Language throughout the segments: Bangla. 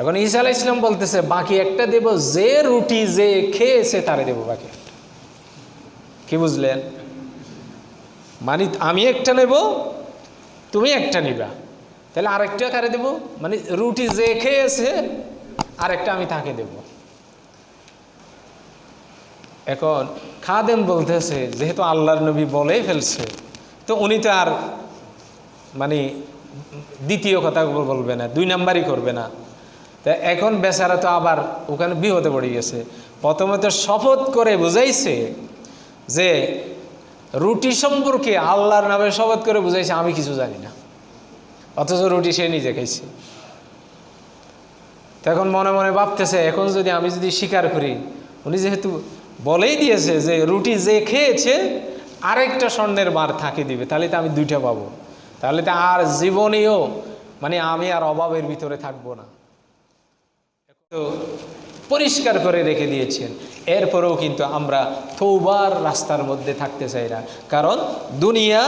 এখন ঈসা আলাহ ইসলাম বলতেছে, বাকি একটা দেব যে রুটি যে খেয়েছে তারে দেব বাকি। কি বুঝলেন? মানে আমি একটা নেব, তুমি একটা নিবা। তাহলে আরেকটা কারে দেব? মানে রুটি যে খেয়েছে আরেকটা আমি তাকে দেব। এখন খাদেম বলতেছে, যেহেতু আল্লাহর নবী বলেই ফেলছে, তো উনি তো আর মানে দ্বিতীয় কথা বলবে না, দুই নাম্বারই করবে না। তা এখন বেচারা তো আবার ওখানে বিহতে পড়ে গেছে। প্রথমে তো শপথ করে বুঝাইছে যে রুটি সম্পর্কে আল্লাহর নামে শপথ করে বুঝাইছে, আমি কিছু জানি না। অথচ রুটি সে নিজে খাইছে। তখন মনে মনে ভাবতেছে, এখন যদি আমি যদি স্বীকার করি, উনি যেহেতু বলেই দিয়েছে যে রুটি যে খেয়েছে, আরেকটা স্বর্ণের বার থাকে দিবে, তাহলে তো আমি দুইটা পাবো। তাহলে তো আর জীবনেও মানে আমি আর অভাবের ভিতরে থাকব না। তো পরিষ্কার করে রেখে দিয়েছেন। এরপরেও কিন্তু আমরা থৌবার রাস্তার মধ্যে থাকতে চাই না। কারণ দুনিয়া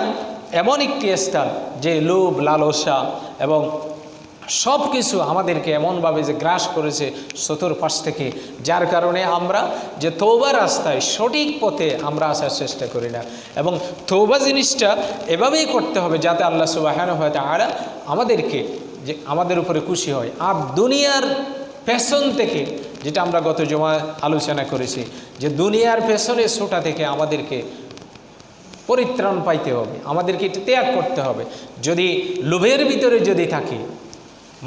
এমন একটি স্থান যে লোভ, লালসা এবং সব কিছু আমাদেরকে এমনভাবে যে গ্রাস করেছে চতুর্পাশ থেকে, যার কারণে আমরা যে তৌবা রাস্তায় সঠিক পথে আমরা আসার চেষ্টা করি না। এবং তৌবা জিনিসটা এভাবেই করতে হবে যাতে আল্লাহ সুবাহান হয়তো আরা আমাদেরকে যে আমাদের উপরে খুশি হয়। আর দুনিয়ার পেছন থেকে, যেটা আমরা গত জমা আলোচনা করেছি, যে দুনিয়ার পেছনে ছোটা থেকে আমাদেরকে পরিত্রাণ পাইতে হবে, আমাদেরকে এটা ত্যাগ করতে হবে। যদি লোভের ভিতরে যদি থাকি,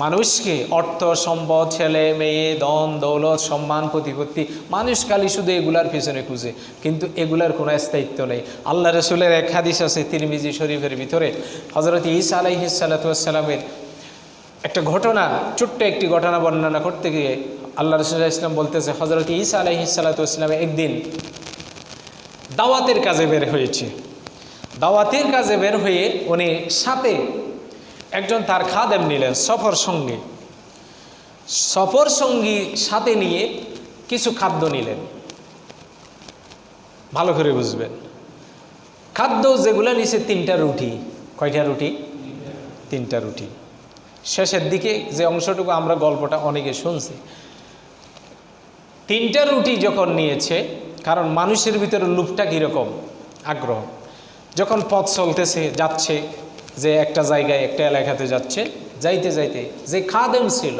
মানুষকে অর্থ, সম্পদ, ছেলে, মেয়ে দন দৌলত, সম্মান, প্রতিপত্তি, মানুষ খালি শুধু এগুলার পেছনে খুঁজে, কিন্তু এগুলার কোনো স্থায়িত্ব নেই। আল্লাহ রসুলের এক হাদিস আছে, তিরমিজি শরীফের ভিতরে হজরত ইসা আলাইহিসাল্লাতামের একটা ঘটনা, ছোট্ট একটি ঘটনা বর্ণনা করতে গিয়ে আল্লাহ রসুল্লাহ ইসলাম বলতেছে হজরত ইসা আলাইহিসাল্লাতামে একদিন দাওয়াতের কাজে বের হয়েছে। দাওয়াতের কাজে বের হয়ে উনি সাথে একজন তার খাদেম নিলেন সফর সঙ্গী। সফর সঙ্গী সাথে নিয়ে কিছু খাদ্য নিলেন। ভালো করে বুঝবেন। খাদ্য যেগুলো নিছে তিনটা রুটি। কয়টা রুটি? তিনটা রুটি। শেষের দিকে যে অংশটুকু আমরা গল্পটা অনেকে শুনছি। তিনটা রুটি যখন নিয়েছে, কারণ মানুষের ভিতরে লুপটা কীরকম? আগ্রহ। যখন পথ চলতেছে, যাচ্ছে, যে একটা জায়গায় একটা এলাকাতে যাচ্ছে, যাইতে যাইতে যে খাদেম ছিল,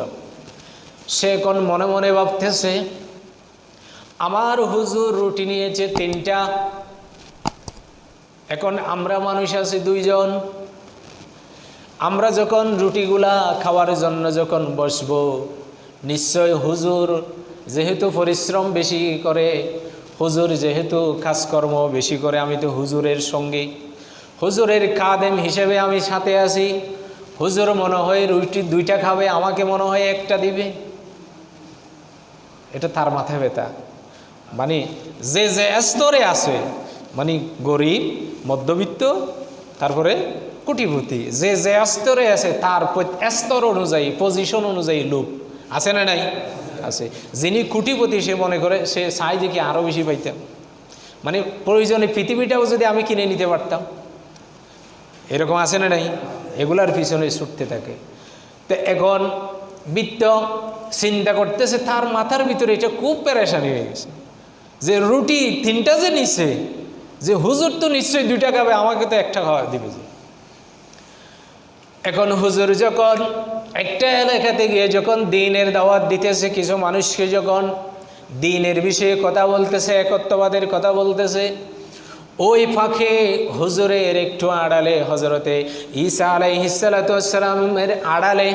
সে এখন মনে মনে ভাবতেছে, আমার হুজুর রুটি নিয়েছে তিনটা, এখন আমরা মানুষ আছি দুইজন আমরা যখন রুটিগুলা খাওয়ার জন্য যখন বসব, নিশ্চয় হুজুর যেহেতু পরিশ্রম বেশি করে, হুজুর যেহেতু কাজকর্ম বেশি করে, আমি তো হুজুরের সঙ্গে। হুজুরের কাদেম হিসেবে আমি সাথে আছি। হুজুর মনে হয় রুটি দুইটা খাবে, আমাকে মনে হয় একটা দিবে। এটা তার মাথায় ব্যথা। মানে যে যে স্তরে আছে মানে গরিব, মধ্যবিত্ত, তারপরে কোটিপতি, যে যে স্তরে আছে, তার স্তর অনুযায়ী পজিশন অনুযায়ী লোক। আছে না নাই? আছে। যিনি কোটিপতি, সে মনে করে, সে চাই কি আরও বেশি পাইতাম মানে প্রয়োজনে পৃথিবীটাও যদি আমি কিনে নিতে পারতাম। এরকম আছে না নাই? এগুলার পিছনে ছুটতে থাকে। তো এখন বৃত্ত চিন্তা করতেছে, তার মাথার ভিতরে এটা খুব প্যারেশানি হয়ে গেছে। যে রুটি তিনটা যে নিচ্ছে যে হুজুর তো নিশ্চয়ই দুইটা খাবে আমাকে তো একটা খাওয়া দিবে যে। এখন হুজুর যখন একটা এলাকাতে গিয়ে যখন দিনের দাওয়াত দিতেছে কিছু মানুষকে যখন দিনের বিষয়ে কথা বলতেছে, একত্ববাদের কথা বলতেছে, ওই ফাঁকে হুজুরের একটু আড়ালে হজরতে ঈসা আলাইহিসালামের আড়ালে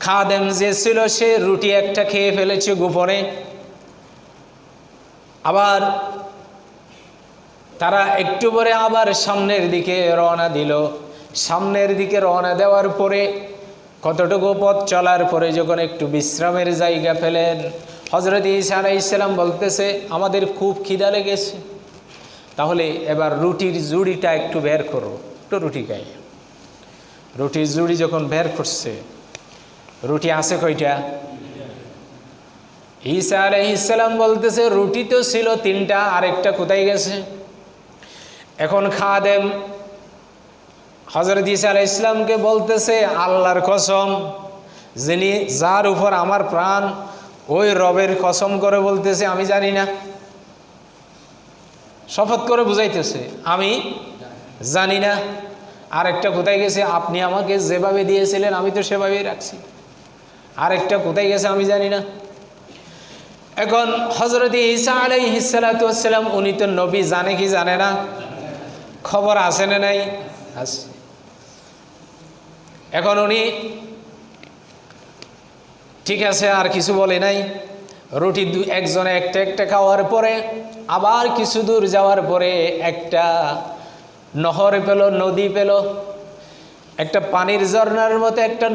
খাদেম যে ছিল সে রুটি একটা খেয়ে ফেলেছে গোপনে। আবার তারা একটু পরে আবার সামনের দিকে রওনা দিল। সামনের দিকে রওনা দেওয়ার পরে কতটুকু পথ চলার পরে যখন একটু বিশ্রামের জায়গা পেলেন হজরত ইসা আলাইসাল্লাম বলতেছে, আমাদের খুব খিদা লেগেছে। তাহলে এবার রুটির জুড়িটা একটু বের করো। একটু রুটি খাই। রুটির জুড়ি যখন বের করছে, রুটি আছে কয়টা? ঈসা আলাইসাল্লাম বলতেছে, রুটি তো ছিল তিনটা, আরেকটা কোথায় গেছে? এখন খাদেম হজরত ঈসা আলাহ ইসলামকে বলতেছে, আল্লাহর কসম, যিনি যার উপর আমার প্রাণ, ওই রবের কসম করে বলতেছে, আমি জানি না। শপথ করে বুঝাইতেছে, আমি জানি না। আরেকটা কোথায় গেছে? আপনি আমাকে যেভাবে দিয়েছিলেন, আমি তো সেভাবেই রাখছি। আরেকটা কোথায় গেছে, আমি জানি না। এখন হজরত ঈসা আলাই হিসালাতাম উনি তো নবী, জানে কি জানে না? খবর আছে না নাই? আছে। এখন উনি, ঠিক আছে, আর কিছু বলে নাই। রুটি দু, একজনে একটা একটা খাওয়ার পরে, আবার কিছু দূর যাওয়ার পরে একটা নহর পেল, নদী পেল। একটা পানির ঝর্ণার মতো একটা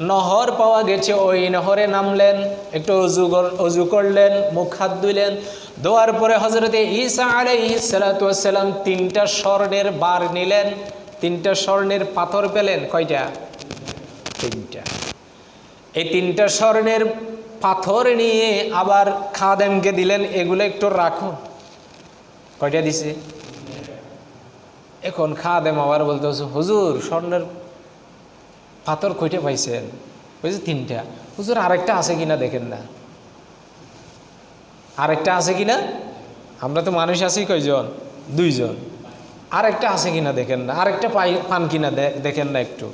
নহর পাওয়া গেছে। ওই নহরে নামলেন, একটু অজু অজু করলেন, মুখ হাত ধুইলেন। ধোয়ার পরে হজরতে ঈসা আলাইসালাম তিনটা স্বর্ণের বার নিলেন। তিনটা স্বর্ণের পাথর পেলেন, কয়টা? এই তিনটা স্বর্ণের পাথর নিয়ে আবার খাদেমকে দিলেন, এগুলো একটু রাখো কয়টা দিছে? এখন খাদেম আবার বলতে হচ্ছে হুজুর, স্বর্ণের পাথর কয়টা পাইছেন? বলছে তিনটা। হুজুর, আরেকটা আছে কিনা দেখেন না। আরেকটা আছে কিনা? আমরা তো মানুষ আছি কয়জন? দুইজন। আরেকটা আছে কিনা দেখেন না? আরেকটা পাই পান কিনা দেখেন না একটু।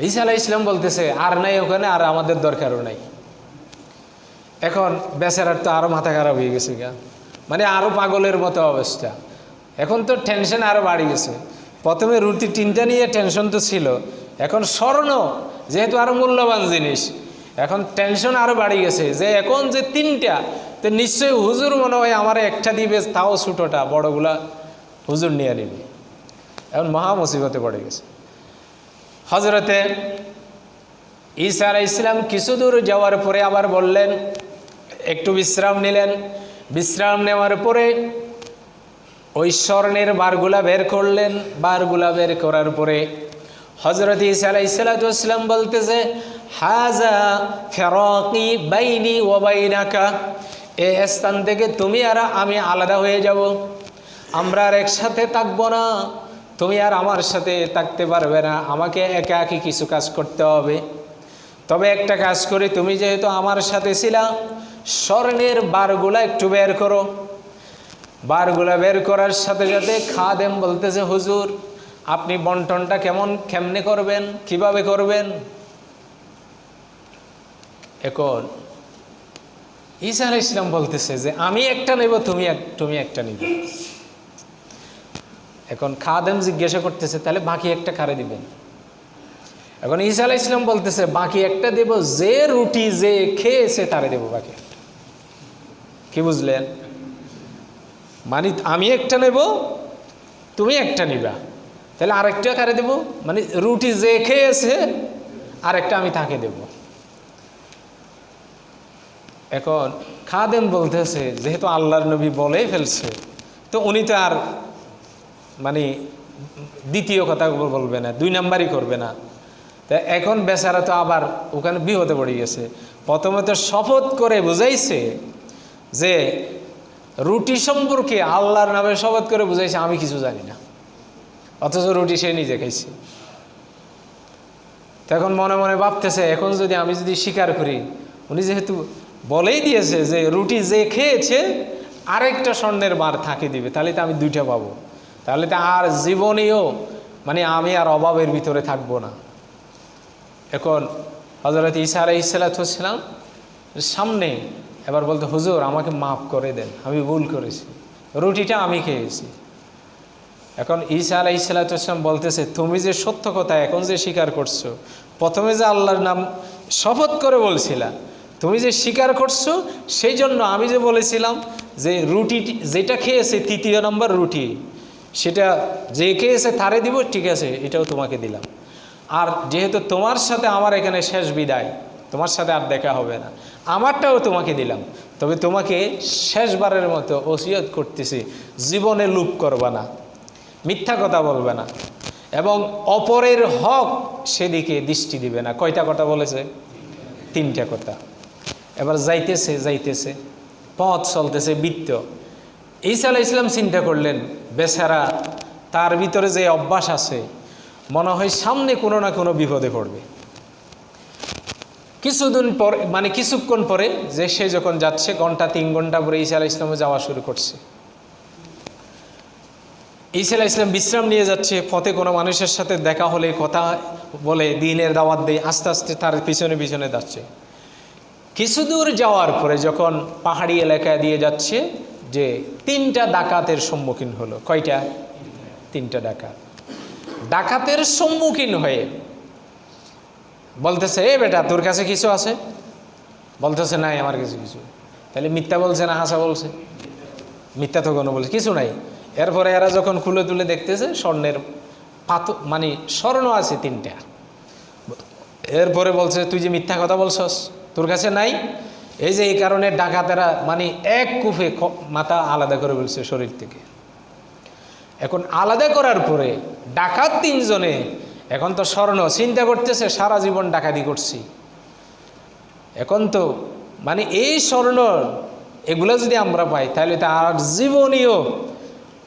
ঈসা আলাহ ইসলাম বলতেছে, আর নাই ওখানে, আর আমাদের দরকারও নাই। এখন বেচারার তো আরও মাথা খারাপ হয়ে গেছে গা। মানে আরও পাগলের মতো অবস্থা। এখন তো টেনশন আরও বাড়ি গেছে। প্রথমে রুটি তিনটা নিয়ে টেনশন তো ছিল। এখন স্বর্ণ, যেহেতু আরও মূল্যবান জিনিস। এখন টেনশন আরও বাড়ি গেছে যে এখন যে তিনটা, তো নিশ্চয়ই হুজুর মনে হয় আমার একটা দিবে, তাও ছোটোটা, বড়গুলা হুজুর নিয়ে নিবে। এখন মহা মুসিবতে পড়ে গেছে। হজরতে ঈসা ইসলাম কিছু দূর যাওয়ার পরে আবার বললেন, একটু বিশ্রাম নিলেন। বিশ্রাম নেওয়ার পরে ওই স্বর্ণের বারগুলা বের করলেন। বারগুলা বের করার পরে হজরত ঈসা আলাহ ইসলাম বলতেছে হাজা ফেরকি বাইনি ও বাইনাকা, এ স্থান থেকে তুমি আর আমি আলাদা হয়ে যাব। আমরা আর একসাথে থাকব না। তুমি আর আমার সাথে থাকতে পারবে না। আমাকে একা একই কিছু কাজ করতে হবে। তবে একটা কাজ করি, তুমি যেহেতু আমার সাথে ছিলা, স্বর্ণের বারগুলা একটু বের করো। বারগুলা বের করার সাথে সাথে খাদেম বলতেছে, হুজুর, আপনি বন্টনটা কেমন, কেমনে করবেন, কীভাবে করবেন? এখন আলাহ ইসলাম বলতেছে যে, আমি একটা নেব, তুমি তুমি একটা নিবে। এখন খাদেম জিজ্ঞাসা করতেছে, তাহলে বাকি একটা কারে দিবেন? এখন ঈসা আলাহ ইসলাম বলতেছে, বাকি একটা দেব, যে রুটি যে খেয়েছে তারে দেব বাকি কি বুঝলেন? মানে আমি একটা নেব, তুমি একটা নিবা। তাহলে আরেকটা কারে দেব? মানে রুটি যে খেয়েছে, আরেকটা আমি তাকে দেব। এখন খাদেম বলতেছে, যেহেতু আল্লাহর নবী বলেই ফেলছে, তো উনি তো আর মানে দ্বিতীয় কথা বলবে না, দুই নাম্বারই করবে না। তা এখন বেচারা তো আবার ওখানে বিহতে পড়ে গেছে। প্রথমে তো শপথ করে বুঝাইছে যে রুটি সম্পর্কে আল্লাহর নামে শপথ করে বুঝাইছে, আমি কিছু জানি না। অথচ রুটি সে নিজে খাইছে। তখন মনে মনে ভাবতেছে, এখন যদি আমি যদি স্বীকার করি, উনি যেহেতু বলেই দিয়েছে যে রুটি যে খেয়েছে, আরেকটা স্বর্ণের বার থাকে দিবে, তাহলে তো আমি দুইটা পাবো। তাহলে তো আর জীবনেও মানে আমি আর অভাবের ভিতরে থাকব না। এখন হজরত ঈসা আলাই ইসালাতাম সামনে এবার বলতে, হুজুর, আমাকে মাফ করে দেন, আমি ভুল করেছি, রুটিটা আমি খেয়েছি। এখন ঈসা আলাই ইসালাতাম বলতেছে, তুমি যে সত্য কথা এখন যে স্বীকার করছ, প্রথমে যে আল্লাহর নাম শপথ করে বলছিলা, তুমি যে স্বীকার করছ, সেই জন্য আমি যে বলেছিলাম যে রুটি, যেটা খেয়েছে তৃতীয় নম্বর রুটি সেটা যে খেয়েছে তারে দিব, ঠিক আছে, এটাও তোমাকে দিলাম। আর যেহেতু তোমার সাথে আমার এখানে শেষ বিদায়, তোমার সাথে আর দেখা হবে না, আমারটাও তোমাকে দিলাম। তবে তোমাকে শেষবারের মতো ওসিয়ত করতেছি, জীবনে লুপ করবা না, মিথ্যা কথা বলবে না, এবং অপরের হক সেদিকে দৃষ্টি দিবে না। কয়টা কথা বলেছে? তিনটা কথা। এবার যাইতেছে যাইতেছে, পথ চলতেছে বৃত্ত। ঈসা আলাহ ইসলাম চিন্তা করলেন, বেচারা, তার ভিতরে যে অভ্যাস আছে, মনে হয় সামনে কোনো না কোনো বিপদে পড়বে। কিছুদিন পর মানে কিছুক্ষণ পরে যে সে যখন যাচ্ছে, ঘণ্টা তিন ঘণ্টা পরে ঈসা আলাহ ইসলামও যাওয়া শুরু করছে। ঈসা আলাহ ইসলাম বিশ্রাম নিয়ে যাচ্ছে, পথে কোনো মানুষের সাথে দেখা হলে, কথা বলে, দিনের দাওয়াত দেয়, আস্তে আস্তে তার পিছনে পিছনে যাচ্ছে। কিছু দূর যাওয়ার পরে যখন পাহাড়ি এলাকায় দিয়ে যাচ্ছে যে তিনটা ডাকাতের সম্মুখীন হলো। কয়টা? তিনটা ডাকাত। ডাকাতের সম্মুখীন হয়ে বলতেছে, এ বেটা, তোর কাছে কিছু আছে? বলতেছে, নাই, আমার কাছে কিছু তাহলে মিথ্যা বলছে না হাসা বলছে? মিথ্যা তো কোনো বলছে, কিছু নাই। এরপরে এরা যখন খুলে তুলে দেখতেছে, স্বর্ণের পাত মানে স্বর্ণ আছে তিনটা। এরপরে বলছে, তুই যে মিথ্যা কথা বলছস, তোর কাছে নাই? এই যে এই কারণে ডাকাতেরা মানে এক কুফে মাথা আলাদা করে বলছে শরীর থেকে। এখন আলাদা করার পরে ডাকাত তিনজনে, এখন তো স্বর্ণ চিন্তা করতেছে, সারা জীবন ডাকাতি করছি। এখন তো মানে এই স্বর্ণ এগুলো যদি আমরা পাই, তাহলে তো আর জীবনীয়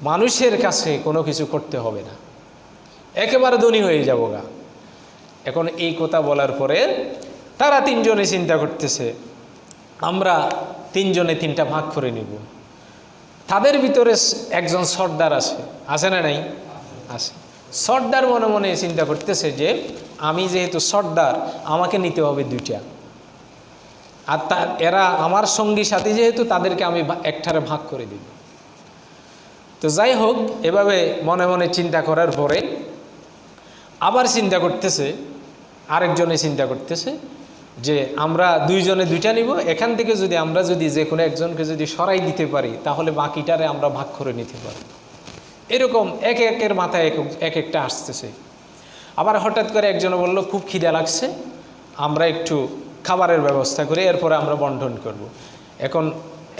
মানুষের কাছে কোনো কিছু করতে হবে না। একেবারে ধনী হয়ে যাব গা। এখন এই কথা বলার পরে তারা তিনজনে চিন্তা করতেছে আমরা তিনজনে তিনটা ভাগ করে নিব। তাদের ভিতরে একজন সর্দার আছে। আছে না নাই? আছে। সর্দার মনে মনে চিন্তা করতেছে যে, আমি যেহেতু সর্দার, আমাকে নিতে হবে দুইটা। আর তা, এরা আমার সঙ্গী সাথী যেহেতু, তাদেরকে আমি একটারে ভাগ করে দিব। তো যাই হোক, এভাবে মনে মনে চিন্তা করার পরে আবার চিন্তা করতেছে, আরেকজনে চিন্তা করতেছে যে আমরা দুইজনে দুইটা নিব, এখান থেকে যদি আমরা যদি যে কোনো একজনকে যদি সরাই দিতে পারি, তাহলে বাকিটারে আমরা ভাগ করে নিতে পারি এরকম এক একের মাথায় এক এক একটা আসতেছে আবার হঠাৎ করে একজনে বলল, খুব খিদা লাগছে, আমরা একটু খাবারের ব্যবস্থা করি এরপরে আমরা বন্টন করব। এখন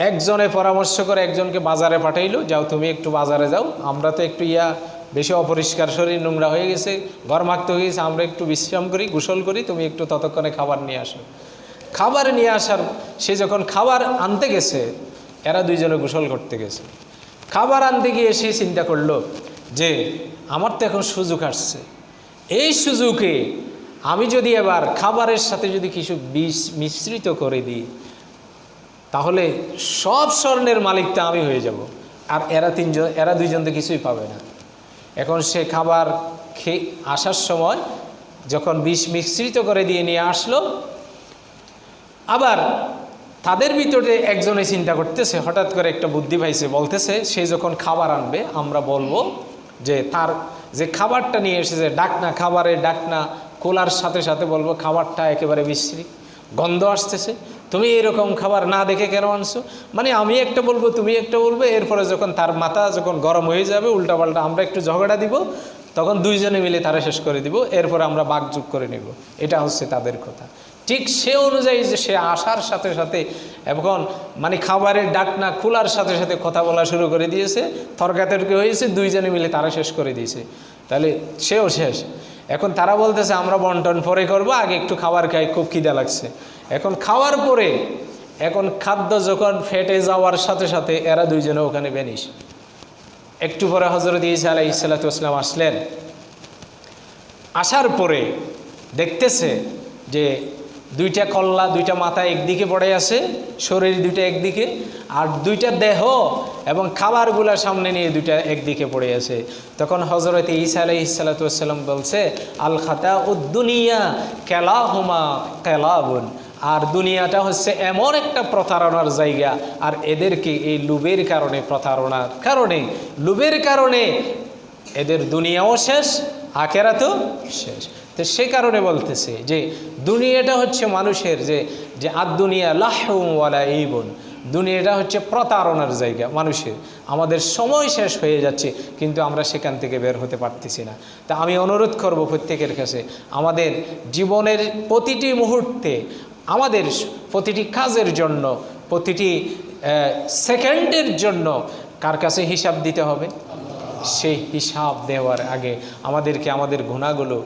একজনে পরামর্শ করে একজনকে বাজারে পাঠাইলো, যাও তুমি একটু বাজারে যাও, আমরা তো একটু ইয়া বেশি অপরিষ্কার শরীর নোংরা হয়ে গেছে গরমাক্ত হয়ে গেছে, আমরা একটু বিশ্রাম করি, গোসল করি, তুমি একটু ততক্ষণে খাবার নিয়ে আসো। খাবার নিয়ে আসার, সে যখন খাবার আনতে গেছে, এরা দুইজনে গোসল করতে গেছে। খাবার আনতে গিয়ে সে চিন্তা করল যে, আমার তো এখন সুযোগ আসছে। এই সুযোগে আমি যদি এবার খাবারের সাথে যদি কিছু বিষ মিশ্রিত করে দিই, তাহলে সব স্বর্ণের মালিকটা আমি হয়ে যাব। আর এরা তিনজন, এরা দুইজন তো কিছুই পাবে না। এখন সে খাবার খেয়ে আসার সময় যখন বিষ মিশ্রিত করে দিয়ে নিয়ে আসলো, আবার তাদের ভিতরে একজনে চিন্তা করতেছে, হঠাৎ করে একটা বুদ্ধি পাইছে, বলতেছে, সে যখন খাবার আনবে, আমরা বলব যে তার যে খাবারটা নিয়ে এসেছে, ডাকনা খাবারে ডাকনা কোলার সাথে সাথে বলব, খাবারটা একেবারে বিশ্রী গন্ধ আসতেছে। তুমি এরকম খাবার না দেখে কেন আনছো? মানে আমি একটা বলব, তুমি একটা বলবে, এরপরে যখন তার মাথা যখন গরম হয়ে যাবে, উল্টাপাল্টা আমরা একটু ঝগড়া দিব, তখন দুইজনে মিলে তারা শেষ করে দিব, এরপর আমরা বাগযুগ করে নিব। এটা হচ্ছে তাদের কথা। ঠিক সে অনুযায়ী যে সে আসার সাথে সাথে এখন মানে খাবারের ডাকনা খোলার সাথে সাথে কথা বলা শুরু করে দিয়েছে, তর্কাতর্কি হয়েছে, দুইজনে মিলে তারা শেষ করে দিয়েছে। তাহলে সেও শেষ। এখন তারা বলতেছে, আমরা বন্টন পরে করব, আগে একটু খাবার খাই, খুব খিদা লাগছে। এখন খাওয়ার পরে, এখন খাদ্য যখন ফেটে যাওয়ার সাথে সাথে এরা দুইজনে ওখানে বেনিস একটু পরে হজরত ইসা আলাই ইসালাতাম আসলেন। আসার পরে দেখতেছে যে দুইটা কল্লা, দুইটা মাথা একদিকে পড়ে আছে, শরীর দুইটা একদিকে, আর দুইটা দেহ এবং খাবারগুলা সামনে নিয়ে দুইটা একদিকে পড়ে আছে। তখন হজরত ঈসা আলাই ইসালাতাম বলছে, আল খাতা উদ্দুনিয়া কেলা হুমা কেলাবুন। আর দুনিয়াটা হচ্ছে এমন একটা প্রতারণার জায়গা, আর এদেরকে এই লুবের কারণে, প্রতারণার কারণে, লুবের কারণে এদের দুনিয়াও শেষ, আখেরাতও শেষ। তো সে কারণে বলতেছে যে দুনিয়াটা হচ্ছে মানুষের যে যে আর দুনিয়া লাহওয়ালা এই বোন দুনিয়াটা হচ্ছে প্রতারণার জায়গা মানুষের। আমাদের সময় শেষ হয়ে যাচ্ছে, কিন্তু আমরা সেখান থেকে বের হতে পারতেছি না। তা আমি অনুরোধ করব প্রত্যেকের কাছে, আমাদের জীবনের প্রতিটি মুহূর্তে, আমাদের প্রতিটি কাজের জন্য, প্রতিটি সেকেন্ডের জন্য কার কাছে হিসাব দিতে হবে? সেই হিসাব দেওয়ার আগে আমাদেরকে আমাদের গুণাগুলো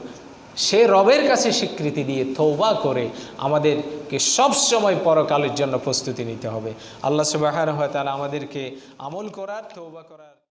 সে রবের কাছে স্বীকৃতি দিয়ে থৌবা করে আমাদেরকে সবসময় পরকালের জন্য প্রস্তুতি নিতে হবে। আল্লাহ সুবাহ আমাদেরকে আমল করার থৌবা করার